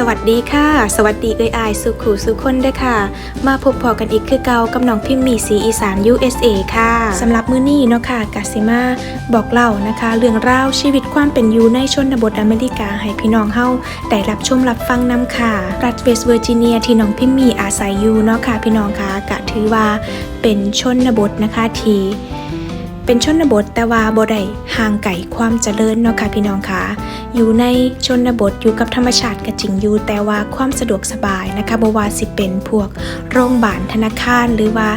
สวัสดีค่ะ สวัสดีเอ้ยอายสุขูสุคนเด้อค่ะ มาพบพอกันอีกคือเก่ากับน้องพิมพ์มีสีอีสาน USA ค่ะสำหรับมื้อนี้เนาะค่ะกาซิมาบอกเล่านะคะ เรื่องราวชีวิตความเป็นอยู่ในชนบทอเมริกาให้พี่น้องเฮาได้รับชมรับฟังนำค่ะ รัฐเวสต์เวอร์จิเนียที่น้องพิมพ์มีอาศัยอยู่เนาะค่ะพี่น้องค่ะกะถือว่าเป็นชนบทนะคะที่เป็นชนบทแต่ว่าบ่ได้ห่างไกลความเจริญเนาะค่ะพี่น้องค่ะ อยู่ในชนบทอยู่กับธรรมชาติกระจิงอยู่ แต่ว่าความสะดวกสบายนะคะบ่ว่าสิเป็นพวกโรงพยาบาลธนาคารหรือว่า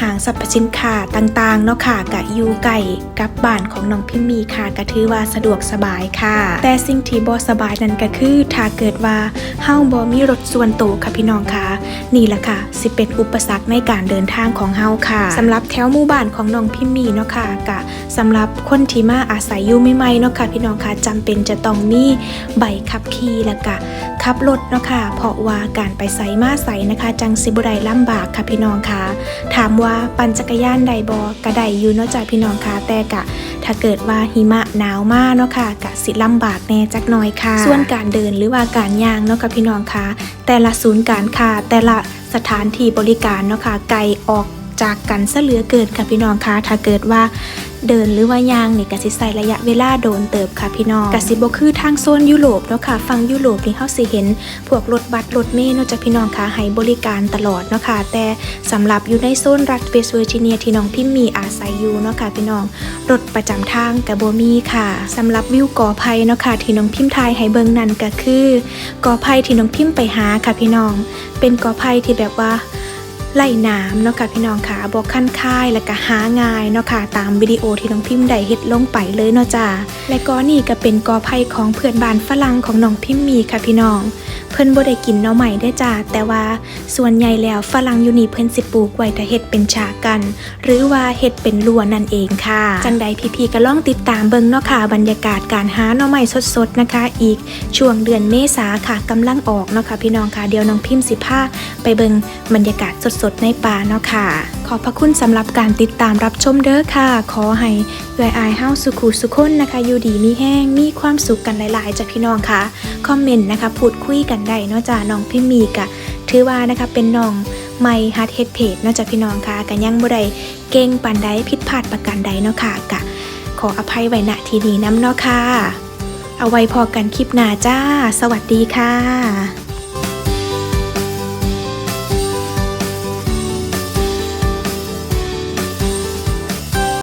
ห้างสรรพสินค้าต่างๆเนาะค่ะก็อยู่ใกล้กับบ้านของน้องพิมมีค่ะก็ถือว่าสะดวกสบายค่ะ แต่สิ่งที่บ่สบายนั่นก็คือถ้าเกิดว่าเฮาบ่มีรถส่วนตัวค่ะพี่น้องค่ะ นี่แหละค่ะ สิเป็นอุปสรรคในการเดินทางของเฮาค่ะสำหรับแถวหมู่บ้านของน้องพิมมีเนาะค่ะกะสำหรับคนที่มาอาศัยอยู่ใหม่ๆเนาะค่ะพี่น้องค่ะจำเป็นจะต้องมีใบขับขี่แล้วก็ ขับรถเนาะค่ะ เพราะว่าการไปไสมาไสนะคะ จังสิบ่ไดลำบากค่ะพี่น้องค่ะ ถามว่าปั่นจักรยานใดบ่ก็ไดอยู่เนาะจ้ะพี่น้องค่ะแต่กะ ถ้าเกิดว่าหิมะหนาวมากเนาะค่ะกะสิลำบากแน่จักหน่อยค่ะ ส่วนการเดินหรือว่าการย่างเนาะค่ะพี่น้องค่ะ แต่ละศูนย์การค้าแต่ละสถานที่บริการเนาะค่ะไกลออกจากกันซะเหลือเกินค่ะพี่น้องคะถ้าเกิดว่า เดินหรือว่ายางนี่กสิใส่ระยะเวลาโดนเติบค่ะพี่น้องกสิบ่คือทางโซนยุโรปเนาะค่ะฝั่งยุโรปนี่เฮาสิเห็น พวกรถบัสรถเมล์เนาะจากพี่น้องค่ะให้บริการตลอดเนาะค่ะแต่สำหรับอยู่ในโซนรัฐเวสต์เวอร์จิเนียที่น้องพิมมีอาศัยอยู่เนาะค่ะพี่น้องรถประจำทางกับโบมีค่ะสำหรับวิวกอไผ่เนาะค่ะที่น้องพิมพ์ทายให้เบิ่งนั่นก็คือกอไผ่ที่น้องพิมพ์ไปหาค่ะพี่น้อง เป็นกอไผ่ที่แบบว่า ไล่น้ำเนาะค่ะพี่น้องค่ะบอกขั้นค่ายและก็หาง่ายเนาะค่ะตามวิดีโอที่น้องพิมพ์ได้เฮ็ดลงไปเลยเนาะจ้าและก็นี่ก็เป็นกอไผ่ของเพื่อนบ้านฝรั่งของน้องพิมพ์มีค่ะพี่น้อง เพิ่นบ่ได้กินเนาะใหม่ได้จ้าแต่ว่าส่วนใหญ่แล้วฝรั่งอยู่นี่เพิ่นสิปลูกไว้ถ้าเฮ็ดเป็นฉากกัน หรือว่าเฮ็ดเป็นลัวนั่นเองค่ะ จังใดพี่ๆก็ลองติดตามเบิ่งเนาะค่ะบรรยากาศการหาหน่อไม้สดๆนะคะ อีกช่วงเดือนเมษาค่ะกำลังออกเนาะค่ะพี่น้องค่ะเดี๋ยวน้องพิมพ์สิพาไปเบิ่งบรรยากาศสดๆในป่าเนาะค่ะขอบพระคุณสำหรับการติดตามรับชมเด้อค่ะ ขอให้เอื้อยอายเฮาสุขุสุขคนนะคะ อยู่ดีมีแห้ง มีความสุขกันหลายๆจากพี่น้องค่ะ คอมเมนต์นะคะ พูดคุยกันได้เนาะจ้าน้องพิมมีกะ ถือว่านะคะเป็นน้องไม่ฮัดเฮดเพจเนาะจ้ะพี่น้องค่ะกันยังบ่ได้เก่งปานใดผิดพลาดประการใดเนาะค่ะกะ ขออภัยไว้ณทีนี้น้ำเนาะค่ะ เอาไว้พอกันคลิปหน้าจ้า สวัสดีค่ะ